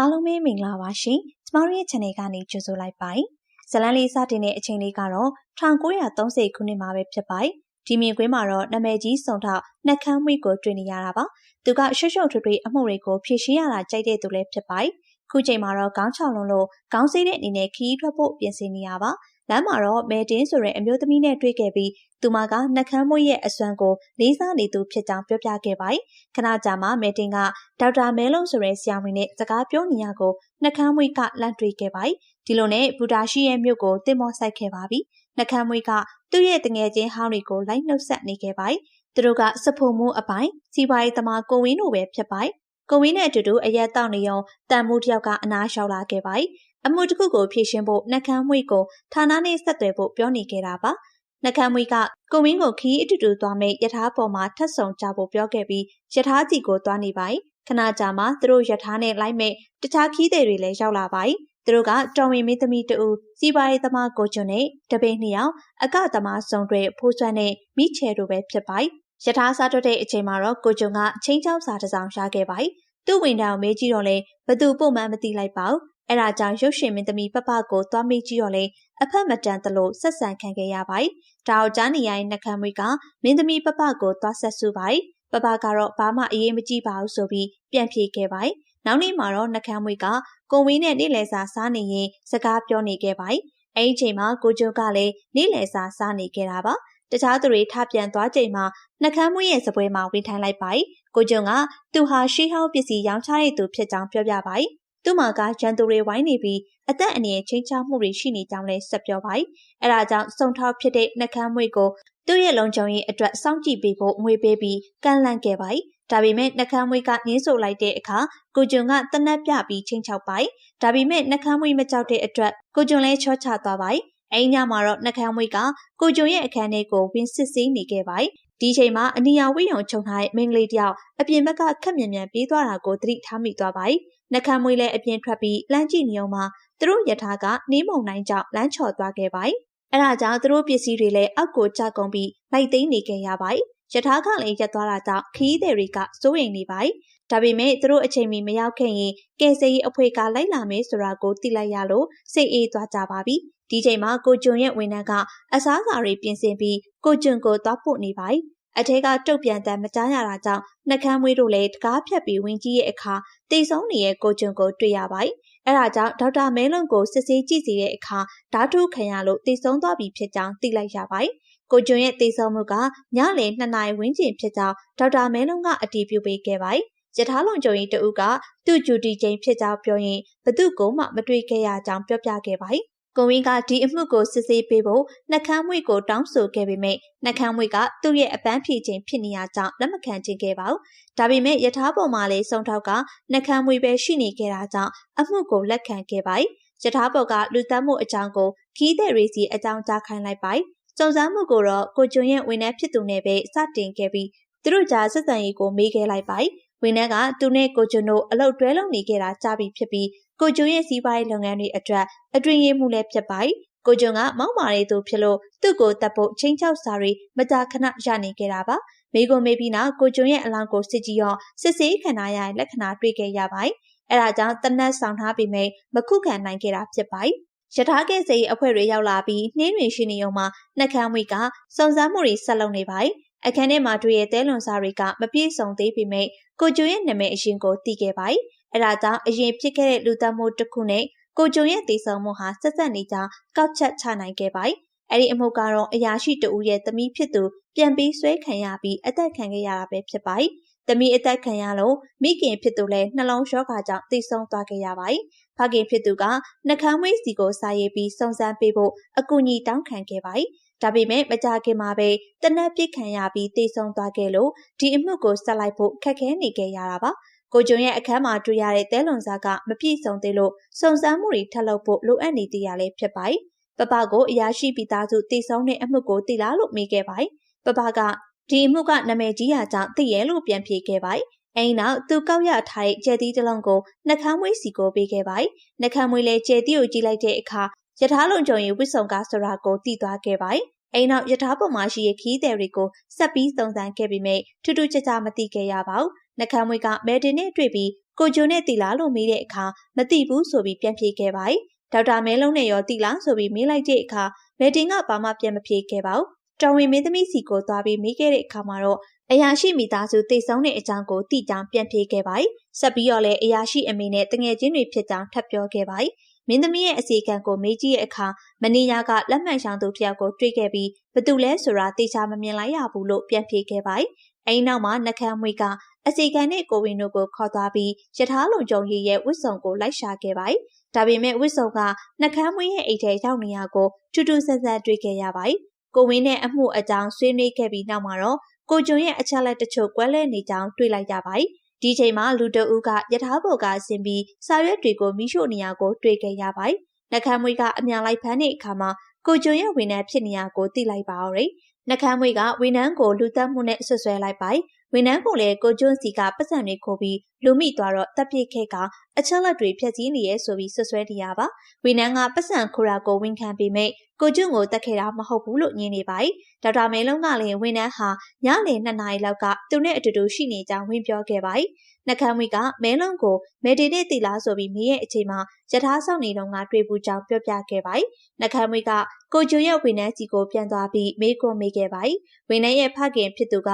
အားလုံးပဲမင်္ဂလာပါရှင်။ကျမတို့ရဲ့ channel ကနေကြိုဆိုလိုက်ပါတယ်။ဇလန်းလေးစတင်တဲ့အချိန်လေးကတော့1930ခုနှစ်မှာပဲဖြစ်ပါတယ်။ဒီမြင်ကွင်းမှာတော့နာမည်ကြီးစုံထောက်နှက်ခမ်းမွေကိုတွေ့နေရတာပါ။သူကရှုပ်ရှုပ်ထွေးထွေးအမှုတွေကိုဖြေရှင်းရတာကြိုက်တဲ့သူလည်းဖြစ်ပါတယ်။ခုချိန်မှာတော့ခေါင်းချောင်လုံးလို့ခေါင်းစည်းတဲ့အနေနဲ့ခီးထွက်ဖို့ပြင်ဆင်နေရပါ။ လမ်းမှာတော့မဲတင်းဆိုတဲ့အမျိုးသမီးနဲ့တွေ့ခဲ့ပြီးသူမကနှက်ခမ်းမွေရဲ့အစွမ်းကိုလေးစားနေသူဖြစ်ကြောင်းပြောပြခဲ့ပါတယ်။ခဏကြာမှမဲတင်းကဒေါက်တာမဲလုံးဆိုတဲ့ဆရာဝန်နဲ့စကားပြောနေရကိုနှက်ခမ်းမွေကလန့်တွေ့ခဲ့ပါတယ်။ဒီလိုနဲ့ဘူတာရှိရဲ့မြို့ကိုတင်မောဆိုင်ခဲ့ပါပြီ။နှက်ခမ်းမွေကသူ့ရဲ့တငယ်ချင်းဟောင်းတွေကိုလိုက်နှုတ်ဆက်နေခဲ့ပါတယ်။သူတို့ကစဖို့မှုအပိုင်းစီပွားရေးသမားကိုဝင်းတို့ပဲဖြစ်ပါတယ်။ကိုဝင်းနဲ့အတူတူအရက်တောက်နေုံတန်မှုတယောက်ကအနားလျှောက်လာခဲ့ပါတယ်။ အမှုတစ်ခုကိုဖြေရှင်းဖို့နှက်ခမ်းမွေကိုဌာနနဲ့ဆက်သွယ်ဖို့ပြောနေခဲ့တာပါ။နှကမ်းမွေးကကိုဝင်းကိုခီးအတူတူသွားမဲ့ယထာပေါ်မှာထပ်ဆောင်ကြဖို့ပြောခဲ့ပြီးယထာကြီးကိုသွားနေပါခဏကြာမှသူတို့ယထာနဲ့လိုက်မဲ့တခြားခီးတွေတွေလည်းရောက်လာပါသူတို့ကတော်ဝင်မင်းသမီးတူစီပါရေးသမားကိုကျွန်းနဲ့တပင်းနှစ်ယောက်အကသမားစုံတွေဖိုးစွမ်းနဲ့မိချဲတို့ပဲဖြစ်ပါယထာစားထွက်တဲ့အချိန်မှာတော့ကိုကျွန်းကချင်းချောင်းစာတစ်စောင်ရှားခဲ့ပါသူ့ဝင်တောင်မေးကြည့်တော့လေဘသူပုံမှန်မသိလိုက်ပါဘူး အဲ့ဒါကြောင့်ရုပ်ရှင်မင်းသမီးပပကိုသွားမေးကြည့်တော့လေအဖက်မတန်သလိုဆက်ဆံခံခဲ့ရပါတယ်။ဒါအောင်ကြားနေရတဲ့နှကမ်းမွေးကမင်းသမီးပပကိုသွားဆက်စုပါတယ်။ပပကတော့ဘာမှအရေးမကြီးပါဘူးဆိုပြီးပြန်ဖြေခဲ့ပါတယ်။နောက်နေ့မှာတော့နှကမ်းမွေးကကိုဝင်းနဲ့နေ့လယ်စာစားနေရင်စကားပြောနေခဲ့ပါတယ်။အဲဒီအချိန်မှာကိုကျိုးကလည်းနေ့လယ်စာစားနေခဲ့တာပါ။တခြားသူတွေထပြန်သွားချိန်မှာနှကမ်းမွေးရဲ့စပွဲမှာဝင်ထိုင်လိုက်ပါတယ်။ကိုကျုံကသူဟာရှေးဟောင်းပစ္စည်းရောင်းချတဲ့သူဖြစ်ကြောင်းပြောပြပါတယ်။ သူ့မှာကရန်သူတွေဝိုင်းနေပြီးအသက်အန္တရာယ်ချင်းချောက်မှုတွေရှိနေကြောင်းလည်းဆက်ပြောပါတယ်။အဲဒါကြောင့်စုံထောက်ဖြစ်တဲ့နှကမ်းမွေကိုသူ့ရဲ့လုံခြုံရေးအတွက်စောင့်ကြည့်ပေးဖို့ငွေပေးပြီးကန့်လန့်ခဲ့ပါတယ်။ဒါပေမဲ့နှကမ်းမွေကငင်းဆိုလိုက်တဲ့အခါကိုကျွန်းကတနက်ပြပြီးချင်းချောက်ပါတယ်။ဒါပေမဲ့နှကမ်းမွေမကြောက်တဲ့အတွက်ကိုကျွန်းလည်းချောချသွားပါတယ်။အဲဒီညမှာတော့နှကမ်းမွေကကိုကျွန်းရဲ့အခန်းထဲကိုဝင်စစ်ဆေးနေခဲ့ပါတယ်။ဒီချိန်မှာအနီယာဝိယုံခြုံထားတဲ့မိန်းကလေးတယောက်အပြင်ဘက်ကခက်မြန်မြန်ပြေးသွားတာကိုသတိထားမိသွားပါတယ်။ နှကမ်းမွေလည်းအပြင်ထွက်ပြီးလမ်းကြည့်နေအောင်မှာသူတို့ယထာကနှင်းမုံနိုင်ကြောင့်လမ်းချော်သွားခဲ့ပါတယ်။အဲဒါကြောင့်သူတို့ပစ္စည်းတွေလည်းအောက်ကိုကျကုန်ပြီးလိုက်သိမ်းနေခဲ့ရပါတယ်။ယထာကလည်းရက်သွားတာကြောင့်ခီးသည်တွေကစိုးရိမ်နေပါတယ်။ဒါပေမဲ့သူတို့အချိန်မီမရောက်ခဲ့ရင်ကယ်ဆယ်ရေးအဖွဲ့ကလိုက်လာမယ်ဆိုတာကိုသိလိုက်ရလို့စိတ်အေးသွားကြပါပြီ။ဒီချိန်မှာကိုကျွန်းရဲ့ဝန်ထမ်းကအစားအစာတွေပြင်ဆင်ပြီးကိုကျွန်းကိုသွားပို့နေပါတယ်။ အထက်ကတုတ်ပြန်တမ်းမကြားရတာကြောင့်နှကမ်းမွေးတို့လည်းတကားဖြတ်ပြီးဝင်ကြီးရဲ့အခါတိတ်ဆုံးနေတဲ့ကိုကျွန်းကိုတွေ့ရပါတယ်။အဲဒါကြောင့်ဒေါက်တာမဲလုံကိုစစ်ဆေးကြည့်စီတဲ့အခါဓာတုခံရလို့တိတ်ဆုံးသွားပြီဖြစ်ကြောင်းသိလိုက်ရပါတယ်။ကိုကျွန်းရဲ့တိတ်ဆုံးမှုကညလည်2နာရီဝန်းကျင်ဖြစ်ကြောင်းဒေါက်တာမဲလုံကအတည်ပြုပေးခဲ့ပါတယ်။ယထာလုံကြုံရင်တဦးကသူ့ဂျူတီချိန်ဖြစ်ကြောင်းပြောရင်ဘသူ့ကိုမှမတွေ့ခဲ့ရကြောင်းပြောပြခဲ့ပါတယ် ကိုဝင်းကဒီအမှုကိုစစ်ဆေးပေးဖို့နှကမ်းမွေကိုတောင်းဆိုခဲ့ပေမဲ့နှကမ်းမွေကသူ့ရဲ့အပန်းဖြေခြင်းဖြစ်နေရကြောင်းလက်မခံခြင်းခဲ့ပါဘူး။ဒါပေမဲ့ယထာပေါ်မှာလည်းစုံထောက်ကနှကမ်းမွေပဲရှိနေခဲ့တာကြောင့်အမှုကိုလက်ခံခဲ့ပါတယ်။ယထာပေါ်ကလူသက်မှုအကြောင်းကိုခီးတဲ့ရေးစီအကြောင်းကြားခိုင်းလိုက်ပါတယ်။စုံစမ်းမှုကိုတော့ကိုကျွန်းရဲ့ဝန်ထမ်းဖြစ်သူနဲ့ပဲစတင်ခဲ့ပြီးသူတို့ကြားဆက်ဆံရေးကိုမေးခဲ့လိုက်ပါတယ်။ဝန်ထမ်းကသူနဲ့ကိုကျွန်းတို့အလုပ်တွဲလုပ်နေခဲ့တာကြားပြီဖြစ်ပြီး ကိုကျွန်းရဲ့စီးပွားရေးလုပ်ငန်းတွေအတွက်အတွင်ရေးမှုလည်းဖြစ်ပါတယ်။ကိုကျွန်းကမောက်မာရီသူဖြစ်လို့သူ့ကိုတပ်ဖို့ချင်းချောက်စာတွေမကြာခဏရနေခဲ့တာပါ။မိကိုမေးပြီးနောက်ကိုကျွန်းရဲ့အလောင်းကိုစစ်ကြည့်ရောစစ်ဆေးခံရရတဲ့လက္ခဏာတွေ့ခဲ့ရပါတယ်။အဲဒါကြောင့်တနက်ဆောင်ထားပြီးမိမခုခံနိုင်ခဲ့တာဖြစ်ပါတယ်။ရထားကဲစိတ်အဖွဲ့တွေရောက်လာပြီးနှင်းတွင်ရှိနေုံမှာနှက်ခမ်းဝိကစုံစမ်းမှုတွေဆက်လုပ်နေပါတယ်။အခန်းထဲမှာတွေ့ရဲ့တဲလွန်စားတွေကမပြည့်စုံသေးပေမဲ့ကိုကျိုရဲ့နာမည်အရင်ကိုသိခဲ့ပါတယ် အဲဒါကြောင့်အရင်ဖြစ်ခဲ့တဲ့လူသတ်မှုတစ်ခုနဲ့ကိုကျုံရဲ့တည်ဆုံမှုဟာဆက်ဆက်နေကြောင်းကောက်ချက်ချနိုင်ခဲ့ပါတယ်။အဲ့ဒီအမှုကတော့အရာရှိတဦးရဲ့သမီးဖြစ်သူပြန်ပြီးဆွဲခံရပြီးအသက်ခံခဲ့ရတာပဲဖြစ်ပါတယ်။သမီးအသက်ခံရလို့မိခင်ဖြစ်သူလည်းနှလုံးရောဂါကြောင့်သိဆုံးသွားခဲ့ရပါတယ်။ဖခင်ဖြစ်သူကနှကမ်းမွေးစီကိုစာရေးပြီးစုံစမ်းပေးဖို့အကူအညီတောင်းခံခဲ့ပါတယ်။ဒါပေမဲ့မကြခင်မှာပဲတနက်ပစ်ခံရပြီးသိဆုံးသွားခဲ့လို့ဒီအမှုကိုဆက်လိုက်ဖို့ခက်ခဲနေခဲ့ရတာပါ။ ကိုကျွန်းရဲ့အခန်းမှာတွေ့ရတဲ့တဲလွန်စားကမပြည့်စုံသေးလို့စုံစမ်းမှုတွေထပ်လုပ်ဖို့လိုအပ်နေသေးရလဲဖြစ်ပါတယ်။ပပကိုအရာရှိပြီးသားစုတည်ဆုံးတဲ့အမှုကိုတည်လားလို့မေးခဲ့ပါတယ်။ပပကဒီအမှုကနာမည်ကြီးရာကြောင့်တည်ရဲလို့ပြန်ဖြေခဲ့ပါတယ်။အဲဒီနောက်သူကောက်ရထားတဲ့ကျဲသီးတစ်လုံးကိုနှကမ်းမွေးစီကိုပေးခဲ့ပါတယ်။နှကမ်းမွေးလည်းကျဲသီးကိုကြည့်လိုက်တဲ့အခါယထာလုံကြုံရင်ဝစ်ဆုံကားဆိုတာကိုတည်သွားခဲ့ပါတယ်။အိမ်နောက်ယထာပေါ်မှာရှိတဲ့ခီးသည်တွေကိုဆက်ပြီးစုံစမ်းခဲ့ပေမဲ့ထူးထူးခြားခြားမသိခဲ့ရပါဘူး နှကမ်းမွေးကမဲတင်နဲ့တွေ့ပြီးကိုဂျွန်နဲ့တီလာလို့မေးတဲ့အခါမသိဘူးဆိုပြီးပြန်ဖြေခဲ့ပါတယ်ဒေါက်တာမဲလုံးနဲ့ရောတီလာဆိုပြီးမေးလိုက်တဲ့အခါမေတင်ကဘာမှပြန်မဖြေခဲ့ပါဘူးတော်ဝင်မင်းသမီးစီကိုသွားပြီးမေးခဲ့တဲ့အခါမှာတော့အရာရှိမိသားစုတိတ်ဆုံးတဲ့အကြောင်းကိုသိကြောင်ပြန်ဖြေခဲ့ပါတယ်။ဆက်ပြီးတော့လည်းအရာရှိအမေနဲ့တငယ်ချင်းတွေဖြစ်ကြောင်းထပ်ပြောခဲ့ပါတယ်။မင်းသမီးရဲ့အစီကံကိုမေးကြည့်တဲ့အခါမနီယာကလက်မှန်ရှောင်းသူတယောက်ကိုတွေ့ခဲ့ပြီးဘသူလဲဆိုတာတေချာမမြင်လိုက်ရဘူးလို့ပြန်ဖြေခဲ့ပါတယ်။ အဲဒီနောက်မှာနှကမ်းမွေကအစီကံနဲ့ကိုဝင်းတို့ကိုခေါ်သွားပြီးယထာလုံကြုံရည်ရဲ့ဝစ်စုံကိုလိုက်ရှာခဲ့ပါတယ်။ဒါပေမဲ့ဝစ်စုံကနှကမ်းမွေရဲ့အိတ်ထဲရောက်နေရကိုထူးထူးဆန်းဆန်းတွေ့ခဲ့ရပါတယ်။ကိုဝင်းနဲ့အမှုအကြောင်းဆွေးနွေးခဲ့ပြီးနောက်မှာတော့ကိုကျွန်းရဲ့အချက်လက်တချို့ကွဲလဲနေကြောင်းတွေ့လိုက်ရပါတယ်။ဒီချိန်မှာလူတအုပ်ကယထာဘော်ကဆင်းပြီးစာရွက်တွေကိုမိရှို့နေရကိုတွေ့ခဲ့ရပါတယ်။နှကမ်းမွေးကအမြန်လိုက်ဖမ်းတဲ့အခါမှာကိုကျွန်းရဲ့ဝန်ထမ်းဖြစ်နေရကိုသိလိုက်ပါတော့။ နှကမ်းမွေးကဝန်ထမ်းကိုလူသက်မှုနဲ့ဆွဆွဲလိုက်ပါတယ်။ ဝန်ထမ်းကိုလည်းကိုကျွန်းစီကပတ်စံတွေခိုးပြီးလူမိသွားတော့တပ်ပြစ်ခဲ့ကအချက်လက်တွေဖျက်ဆီးနေရဲဆိုပြီးဆွဆွဲတရားပါဝန်ထမ်းကပတ်စံခိုးတာကိုဝန်ခံပေမဲ့ကိုကျွန်းကိုတက်ခဲ့တာမဟုတ်ဘူးလို့ညင်းနေပါတယ်ဒေါက်တာမဲလုံးကလည်းဝန်ထမ်းဟာညနေ2နာရီလောက်ကသူနဲ့အတူတူရှိနေကြောင်းဝင်ပြောခဲ့ပါတယ်နှကမ်းမွေကမဲလုံးကိုမဲတီနဲ့တီလာဆိုပြီးမေးရဲ့အချိန်မှာယထာဆောင်နေတော့ကတွေ့ဘူးကြောင်းပြောပြခဲ့ပါတယ်နှကမ်းမွေကကိုကျွန်းရဲ့ဝန်ထမ်းစီကိုပြန်သွားပြီးမေးခွန်းမေးခဲ့ပါတယ်ဝန်ထမ်းရဲ့ဖခင်ဖြစ်သူက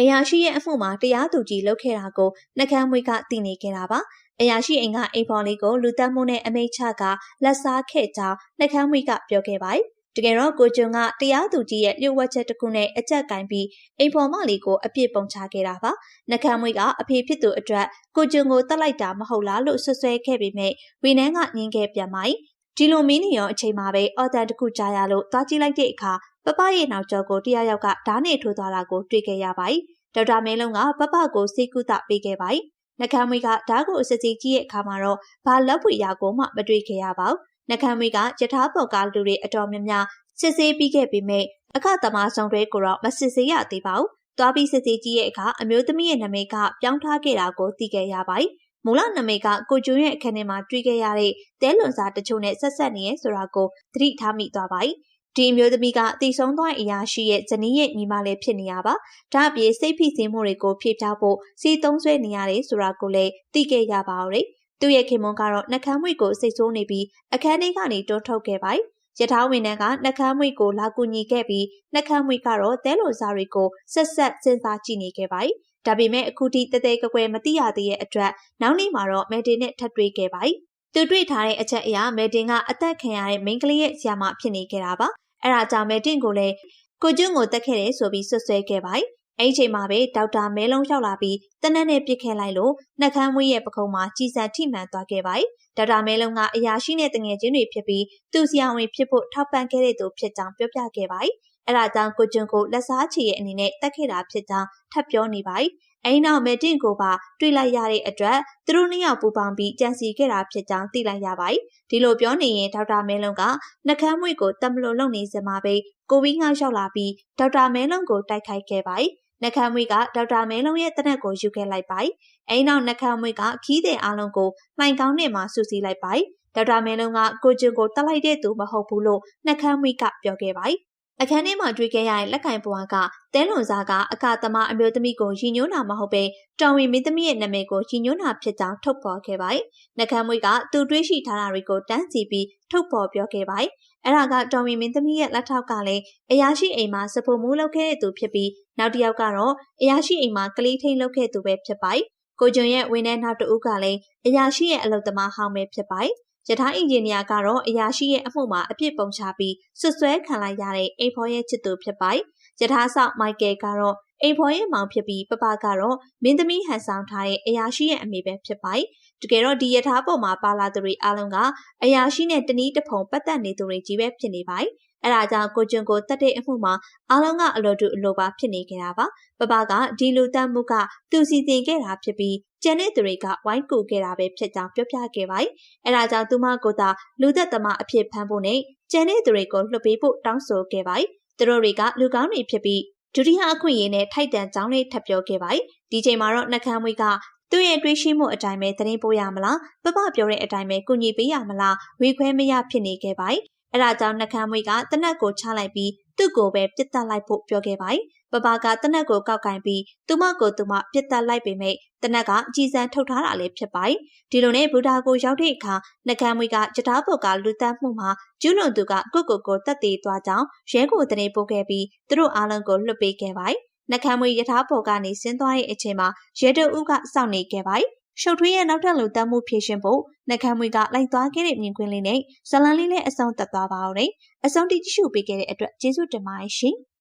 အရာရှိရဲ့အမှုမှာတရားသူကြီးလုပ်ခဲ့တာကိုနှကမ်းမွေကသိနေခဲ့တာပါအရာရှိအိမ်ကအိမ်ဖော်လေးကိုလူသက်မှုနဲ့အမိတ်ချကလက်စားခဲ့ကြောင်းနှကမ်းမွေကပြောခဲ့ပါတယ်တကယ်တော့ကိုကျွန်းကတရားသူကြီးရဲ့လျှို့ဝှက်ချက်တစ်ခုနဲ့အကြက်ကင်ပြီးအိမ်ဖော်မလေးကိုအပြစ်ပုံချခဲ့တာပါ။နှကမ်းမွေးကအဖေဖြစ်သူအတွက်ကိုကျွန်းကိုတတ်လိုက်တာမဟုတ်လားလို့ဆွဆွဲခဲ့ပေမဲ့ဝီနန်းကညင်းခဲ့ပြန်ပါ၏။ ဒီလိုမင်းနေရောအချိန်မှာပဲအော်တန်တစ်ခုကြားရလို့သွားကြည့်လိုက်တဲ့အခါပပရဲ့နောက်ကျောကိုတယောက်ယောက်ကဓာတ်နဲ့ထိုးသွားတာကိုတွေ့ခဲ့ရပါ၏။ဒေါက်တာမင်းလုံးကပပကိုစိတ်ကူတာပေးခဲ့ပါ၏။နှကမ်းမွေးကဓာတ်ကိုစစ်စစ်ကြည့်ရဲ့အခါမှာတော့ဘာလက်ပွေရာကိုမှမတွေ့ခဲ့ရပါဘူး။နှကမ်းမွေးကယထာပေါ်ကလူတွေအတော်များများစစ်ဆေးပြီးခဲ့ပေမဲ့အခသမားဆောင်တွေကိုတော့မစစ်ဆေးရသေးပါဘူး။သွားပြီးစစ်ဆေးကြည့်ရဲ့အခါအမျိုးသမီးရဲ့နာမည်ကပြောင်းထားခဲ့တာကိုသိခဲ့ရပါတယ်။ မူလနာမည်ကကိုကျွန်းရဲ့အခန်းထဲမှာတွေ့ခဲ့ရတဲ့တဲလွန်စာတချို့နဲ့ဆက်ဆက်နေရဲဆိုတာကိုသတိထားမိသွားပါတယ်။ဒီအမျိုးသမီးကတည်ဆုံးသွားအရာရှိရဲ့ဇနီးရဲ့ညီမလေးဖြစ်နေရပါ။ဒါ့အပြင်စိတ်ဖိစီးမှုတွေကိုဖြေပြဖို့စီသုံးဆွဲနေရတယ်ဆိုတာကိုလည်းသိခဲ့ရပါဦး။သူ့ရဲ့ခင်မွန်ကတော့နှကမ်းမွေကိုစိတ်ဆိုးနေပြီးအခန်းထဲကနေတွန်းထုတ်ခဲ့ပါတယ်ရထားဝန်ထမ်းကနှကမ်းမွေကိုလာကူညီခဲ့ပြီးနှကမ်းမွေကတော့တဲလိုစားတွေကိုဆက်ဆက်စဉ်းစားကြည့်နေခဲ့ပါတယ်။ ဒါပေမဲ့အခုထိတသေးကွယ်မသိရသေးတဲ့အတွက်နောက်နေ့မှာတော့မယ်တင်နဲ့ထပ်တွေ့ခဲ့ပါတယ်။သူတွေ့ထားတဲ့အချက်အရမယ်တင်ကအသက်ခံရတဲ့မိန်းကလေးရဲ့ဆရာမဖြစ်နေခဲ့တာပါ။အဲဒါကြောင့်မယ်တင်ကိုလည်းကိုကျွန်းကိုတက်ခဲ့တယ်ဆိုပြီးဆွဆွဲခဲ့ပါတယ်။အဲ့ဒီချိန်မှာပဲဒေါက်တာမဲလုံးလျှောက်လာပြီးတနက်နဲ့ပြစ်ခဲလိုက်လို့နှကမ်းမွေးရဲ့ပခုံးမှာကြီးစံထိမှန်သွားခဲ့ပါတယ်ဒေါက်တာမဲလုံးကအရာရှိနဲ့တငယ်ချင်းတွေဖြစ်ပြီးသူဆရာဝန်ဖြစ်ဖို့ထောက်ပံ့ခဲ့တဲ့သူဖြစ်ကြောင်းပြောပြခဲ့ပါတယ်။ အဲဒါကြောင့်ကိုကျွန်းကိုလက်စားချီရဲ့အနေနဲ့တက်ခဲ့တာဖြစ်ကြောင်းထပ်ပြောနေပါတယ်။အဲဒီနောက်မေတင်ကိုပါတွေ့လိုက်ရတဲ့အတွက်သူတို့နှစ်ယောက်ပူပေါင်းပြီးကြံစီခဲ့တာဖြစ်ကြောင်းသိလိုက်ရပါတယ်။ဒီလိုပြောနေရင်ဒေါက်တာမဲလုံးကနှကမ်းမွေကိုတမလို့လုံနေစမှာပဲကိုဝင်းကရောက်လာပြီးဒေါက်တာမဲလုံးကိုတိုက်ခိုက်ခဲ့ပါတယ်။နှကမ်းမွေကဒေါက်တာမဲလုံးရဲ့တနက်ကိုယူခဲ့လိုက်ပါတယ်။အဲဒီနောက်နှကမ်းမွေကခီးတဲ့အားလုံးကိုမှိုင်ကောင်းနဲ့မှဆူစီလိုက်ပါတယ်။ဒေါက်တာမဲလုံးကကိုကျွန်းကိုတက်လိုက်တဲ့သူမဟုတ်ဘူးလို့နှကမ်းမွေကပြောခဲ့ပါတယ်။ အခန်းထဲမှာတွေ့ခဲ့ရတဲ့လက်ကင်ပွားကတဲလွန်စားကအကသမားအမျိုးသမီးကိုရည်ညွှန်းတာမဟုတ်ပဲတော်ဝင်မင်းသမီးရဲ့နာမည်ကိုရည်ညွှန်းတာဖြစ်ကြောင်းထုတ်ဖော်ခဲ့ပါတယ်။နှကမ်းမွေကသူတွေးရှိထားတာတွေကိုတန်းစီပြီးထုတ်ဖော်ပြောခဲ့ပါတယ်။အဲ့ဒါကတော်ဝင်မင်းသမီးရဲ့လက်ထောက်ကလည်းအရာရှိအိမ်မှာစပုံမူးလုပ်ခဲ့တဲ့သူဖြစ်ပြီးနောက်တစ်ယောက်ကတော့အရာရှိအိမ်မှာကလေးထိန်လုပ်ခဲ့သူပဲဖြစ်ပါတယ်။ကိုကျွန်းရဲ့ဝင်းထဲနောက်တဦးကလည်းအရာရှိရဲ့အလုပ်သမားဟောင်းပဲဖြစ်ပါတယ်။ ယထာအင်ဂျင်နီယာကတော့အရာရှိရဲ့အမှုမှာအပြစ်ပုံချပြီးဆွဆွဲခံလိုက်ရတဲ့အိမ်ဖော်ရဲ့ချစ်သူဖြစ်ပါတယ်။ယထာဆောက်မိုက်ကယ်ကတော့အိမ်ဖော်ရဲ့မောင်ဖြစ်ပြီးပပကတော့မင်းသမီးဟန်ဆောင်ထားတဲ့အရာရှိရဲ့အမေပဲဖြစ်ပါတယ်။တကယ်တော့ဒီယထာပေါ်မှာပါလာသူတွေအားလုံးကအရာရှိနဲ့တနည်းတစ်ဖုံပတ်သက်နေသူတွေကြီးပဲဖြစ်နေပါတယ်။ အဲဒါကြောင့်ကိုကျွန်းကိုတတ်တဲ့အမှုမှာအားလုံးကအလိုတူအလိုပါဖြစ်နေကြတာပါပပကဒီလူတတ်မှုကသူစီစဉ်ခဲ့တာဖြစ်ပြီးကျန်တဲ့သူတွေကဝိုင်းကူခဲ့တာပဲဖြစ်ကြောင်းပြောပြခဲ့ပါတယ်အဲဒါကြောင့်သူမကိုသာလူသက်သမားအဖြစ်ဖမ်းဖို့နဲ့ကျန်တဲ့သူတွေကိုလွှတ်ပေးဖို့တောင်းဆိုခဲ့ပါတယ်သူတို့တွေကလူကောင်းတွေဖြစ်ပြီးဒုတိယအခွင့်အရေးနဲ့ထိုက်တန်ကြောင်းလေးထပ်ပြောခဲ့ပါတယ်ဒီချိန်မှာတော့နှကမ်းမွေးကသူ့ရဲ့တွေးရှိမှုအတိုင်းပဲသတင်းပို့ရမလားပပပြောတဲ့အတိုင်းပဲကုညီပေးရမလားဝေခွဲမရဖြစ်နေခဲ့ပါတယ် အဲဒါကြောင့်နှကမ်းမွေးကတနက်ကိုချလိုက်ပြီးသူ့ကိုပဲပြစ်တက်လိုက်ဖို့ပြောခဲ့ပါတယ်ပပကတနက်ကိုကောက်ကင်ပြီးသူမကိုသူမပြစ်တက်လိုက်ပေမဲ့တနက်ကအကြည်စံထုတ်ထားတာလည်းဖြစ်ပါတယ်ဒီလိုနဲ့ဘူတာကိုရောက်တဲ့အခါနှကမ်းမွေကကြတားပေါ်ကလူတက်မှုမှာကျူးလွန်သူကကိုကိုကိုတက်သေးသွားကြောင်းရဲကိုတနေပို့ခဲ့ပြီးသူတို့အားလုံးကိုလွှတ်ပေးခဲ့ပါတယ်နှကမ်းမွေယထာပေါ်ကနေဆင်းသွားတဲ့အချိန်မှာရဲတအုပ်ကစောင့်နေခဲ့ပါတယ် ရှုပ်ထွေးရဲ့နောက်ထပ်လူတက်မှုဖြည့်ရှင်ဖို့နှကမ်းမွေကလိုက်သွားခဲ့တဲ့မြင်ကွင်းလေးနဲ့ဇလန်လေးနဲ့အဆုံးသက်သွားပါအောင်လေအဆုံးတိကြည့်ရှုပေးခဲ့တဲ့အတွက်ကျေးဇူးတင်ပါတယ်ရှင်